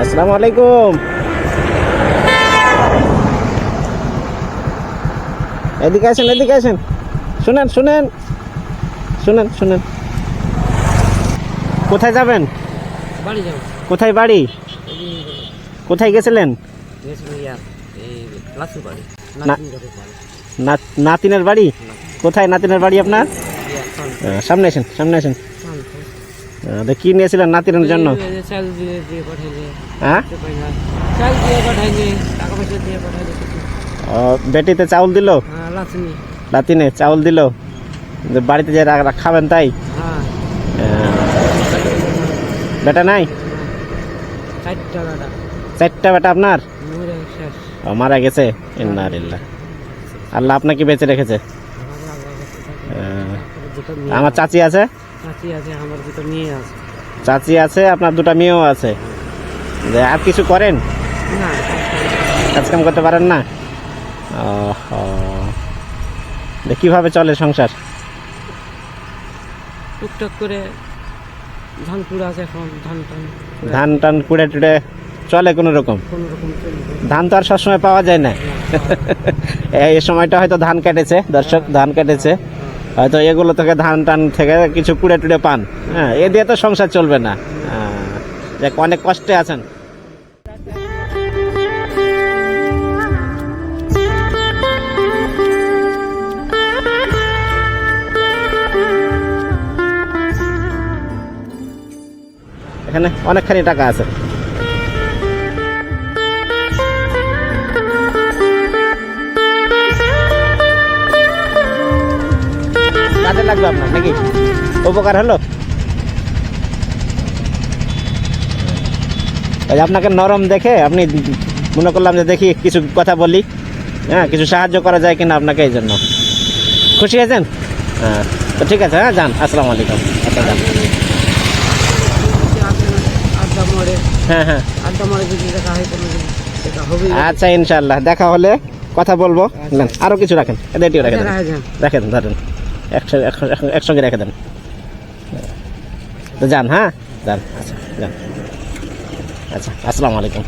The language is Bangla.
আসসালামু আলাইকুম। এদিকে আসেন এদিকে আসেন। শুনেন শুনেন। শুনেন শুনেন। কোথায় যাবেন? বাড়ি যাব। কোথায় বাড়ি? কোথায় গেছিলেন? নাতিনের বাড়ি। কোথায় নাতিনের বাড়ি আপনার? সামনে আসেন সামনে আসেন। কি নিয়েছিলেন নাতিনের জন্য? হ্যাঁ? বেটিতে চাউল দিল? হ্যাঁ লাসুনি নাতিনে চাউল দিল? যে বাড়িতে যে খাবেন তাই? হ্যাঁ। বেটা নাই? চারটা বেটা। আপনার? মারা গেছে? ইন্নারিল্লাহ আল্লাহ আপনাকে বেঁচে রেখেছে। আমার চাচি আছে? চাচি আছে আমার দুটো মেয়ে আছে। চাচি আছে আপনার দুটা মেয়েও আছে। আর কিছু করেন? না কাজ কাম করতে পারেন না? ও, কীভাবে চলে সংসার? টুকটাক করে ধান কুড়া আছে এখন ধান টান। ধান টান কুড়ে টুড়ে চলে কোনো রকম? ধান তো আর সবসময় পাওয়া যায় না। এই সময়টা হয়তো ধান কেটেছে দর্শক ধান কেটেছে। হয়তো এগুলো থেকে ধান টান থেকে কিছু কুড়ে টুড়ে পান। হ্যাঁ এ দিয়ে তো সংসার চলবে না। হ্যাঁ, অনেক কষ্টে আছেন। এখানে অনেকখানি টাকা আছে। কাজে লাগবে আপনার নাকি? উপকার হলো? আপনাকে নরম দেখে আপনি মনে করলাম যে দেখি কিছু কথা বলি হ্যাঁ কিছু সাহায্য করা যায় কিনা আপনাকে এই জন্য। খুশি হয়েছেন হ্যাঁ তো ঠিক আছে হ্যাঁ যান আসসালামু আলাইকুম। আচ্ছা যান। হ্যাঁ হ্যাঁ। আচ্ছা ইনশাল্লাহ দেখা হলে কথা বলব। নেন আরও কিছু রাখেন এদেরটিও রেখে দেন ধরেন। একসঙ্গে রেখে দেন। যান হ্যাঁ? যান আচ্ছা যান। আচ্ছা আসসালামু আলাইকুম।